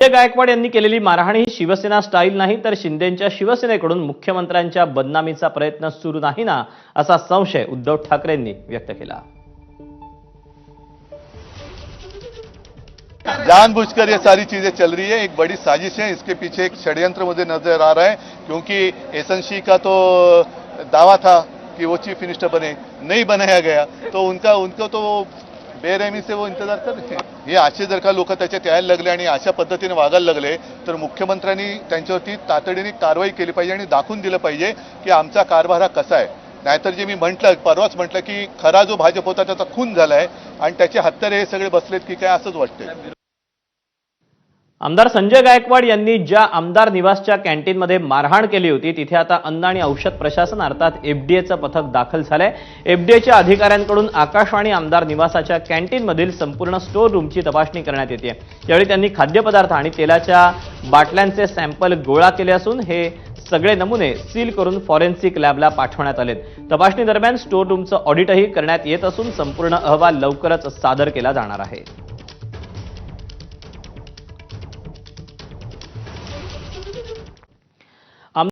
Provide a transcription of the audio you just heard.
संजय गायकवाड यांनी केलेली मारहाण ही शिवसेना स्टाईल नाही तर शिंदेच्या शिवसेनेकडून मुख्यमंत्र्यांच्या बदनामीचा प्रयत्न सुरू नाही ना असा संशय उद्धव ठाकरेंनी व्यक्त केला. जानबूझकर ये सारी चीजें चल रही है एक बड़ी साजिश है इसके पीछे एक षड्यंत्र मुझे नजर आ रहा है क्योंकि एसएनसी का तो दावा था कि वो चीफ मिनिस्टर बने नहीं बनाया गया तो उनका उनको तो बेरहमी से वो इंतजार कर रहे हैं हे असे जर का लोक त्याच्यात यायला लागले आणि अशा पद्धतीने वागायला लागले तर मुख्यमंत्र्यांनी त्यांच्यावरती तातडीने कारवाई केली पाहिजे आणि दाखवून दिलं पाहिजे की आमचा कारभार हा कसा आहे. नाहीतर जे मी म्हटलं परवाच म्हटलं की खरा जो भाजप होता त्याचा खून झाला आहे आणि त्याचे हत्यारे हे सगळे बसलेत की काय असंच वाटतंय. आमदार संजय गायकवाड यांनी ज्या आमदार निवासच्या कॅन्टीनमध्ये मारहाण केली होती तिथे आता अन्न आणि औषध प्रशासन अर्थात एफडीएचं पथक दाखल झालंय. एफडीएच्या अधिकाऱ्यांकडून आकाशवाणी आमदार निवासाच्या कॅन्टीनमधील संपूर्ण स्टोअर रूमची तपासणी करण्यात येते यावेळी त्यांनी खाद्यपदार्थ आणि तेलाच्या बाटल्यांचे सॅम्पल गोळा केले असून हे सगळे नमुने सील करून फॉरेन्सिक लॅबला पाठवण्यात आलेत. तपासणी दरम्यान स्टोअर रूमचं ऑडिटही करण्यात येत असून संपूर्ण अहवाल लवकरच सादर केला जाणार आहे.